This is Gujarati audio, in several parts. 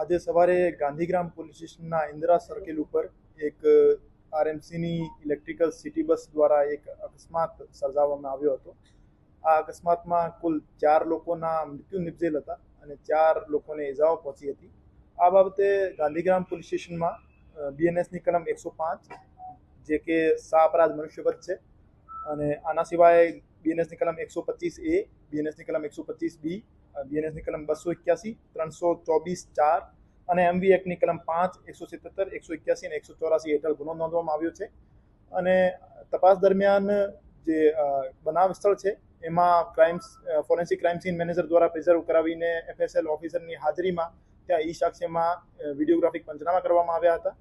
આજે સવારે ગાંધીગ્રામ પોલીસ સ્ટેશનના ઇન્દિરા સર્કલ ઉપર એક આરએમસીની ઇલેક્ટ્રિકલ સિટી બસ દ્વારા એક અકસ્માત સર્જાવવામાં આવ્યો હતો. આ અકસ્માતમાં કુલ ચાર લોકોના મૃત્યુ નિપજેલ હતા અને ચાર લોકોને ઇજાઓ પહોંચી હતી. આ બાબતે ગાંધીગ્રામ પોલીસ સ્ટેશનમાં બીએનએસની કલમ એકસો પાંચ, જે કે સાપરાધ મનુષ્યવધ છે, અને આના સિવાય બીએનએસની કલમ એકસો પચીસ એ, બીએનએસની કલમ એકસો પચીસ બી બીએનએસની કલમ બસો એક્યાસી, ત્રણસો ચોવીસ ચાર અને એમવી એક્ટની કલમ પાંચ, એકસો સિત્તેર, એકસો એક્યાસી અને એકસો ચોરાસી હેઠળ ગુનો નોંધવામાં આવ્યો છે. અને તપાસ દરમિયાન જે બનાવ સ્થળ છે, એમાં crimes forensic crime scene manager દ્વારા પ્રિઝર્વ કરાવીને એફએસએલ ઓફિસરની હાજરીમાં ત્યાં ઈ સાક્ષ્યમાં વિડીયોગ્રાફિક પંચનામા કરવામાં આવ્યા હતા.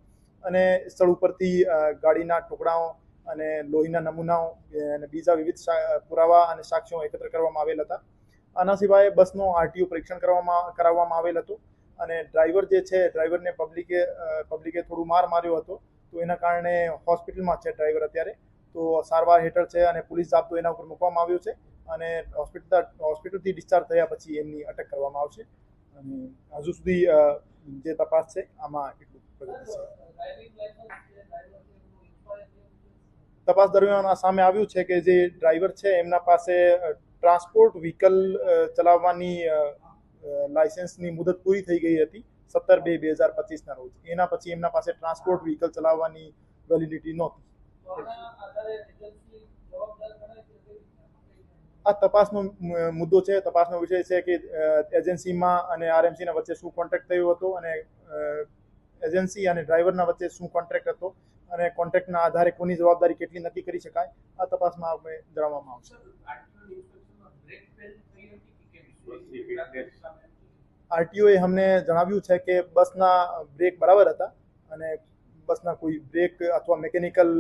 અને સ્થળ ઉપરથી ગાડીના ટુકડાઓ અને લોહીના નમૂનાઓ અને બીજા વિવિધ પુરાવા અને સાક્ષ્યો એકત્ર કરવામાં આવેલ હતા. આના સિવાય બસનો આરટીઓ પરીક્ષણ કરવામાં, કરાવવામાં આવેલ હતું. અને ડ્રાઈવર જે છે ડ્રાઈવરને પબ્લિકે પબ્લિકે થોડું માર માર્યો હતો. તો એના કારણે હોસ્પિટલમાં છે ડ્રાઈવર અત્યારે. તો સારવાર હેઠળ છે અને પોલીસ જાપ્તો એના ઉપર મૂકવામાં આવ્યો છે અને હોસ્પિટલ હોસ્પિટલથી ડિસ્ચાર્જ થયા પછી એમની અટક કરવામાં આવશે. અને હજુ સુધી જે તપાસ છે, આમાં એટલું પ્રગતિ છે. તપાસ દરમિયાન આ સામે આવ્યું છે કે જે ડ્રાઈવર છે, એમના પાસે ટ્રાન્સપોર્ટ વ્હીકલ ચલાવવાની લાયસન્સની મુદત પૂરી થઈ ગઈ હતી સત્તર બે બે હજાર પચીસના રોજ. એના પછી એમના પાસે ટ્રાન્સપોર્ટ વ્હીકલ ચલાવવાની વેલિડિટી નહોતી. આ તપાસનો મુદ્દો છે, તપાસનો વિષય છે કે એજન્સીમાં અને આરએમસીના વચ્ચે શું કોન્ટ્રાક્ટ થયો હતો અને એજન્સી અને ડ્રાઈવરના વચ્ચે શું કોન્ટ્રાક્ટ હતો અને કોન્ટ્રાક્ટના આધારે કોની જવાબદારી કેટલી નક્કી કરી શકાય, આ તપાસમાં આપણે જણાવવામાં આવશે. આરટીઓએ અમને જણાવ્યું છે કે બસના બ્રેક બરાબર હતા અને બસના કોઈ બ્રેક અથવા મિકેનિકલ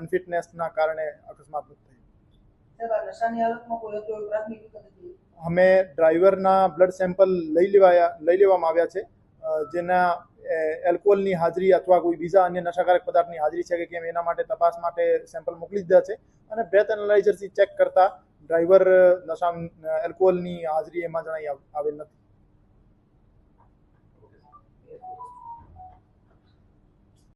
અનફિટનેસના કારણે અકસ્માત થઈ. અમે ડ્રાઈવરના બ્લડ સેમ્પલ લઈ લેવાયા લઈ લેવામાં આવ્યા છે. જેના એ, એલ્કોહોલની હાજરી અથવા કોઈ બીજા અન્ય નશાકારક પદાર્થની હાજરી છે કે કેમ એના માટે તપાસ માટે સેમ્પલ મોકલી દીધા છે. અને બ્રેથ એનાલાઇઝરથી ચેક કરતા ડ્રાઈવર નશા એલ્કોહોલની હાજરી એમાં જણાઈ આવેલ નથી.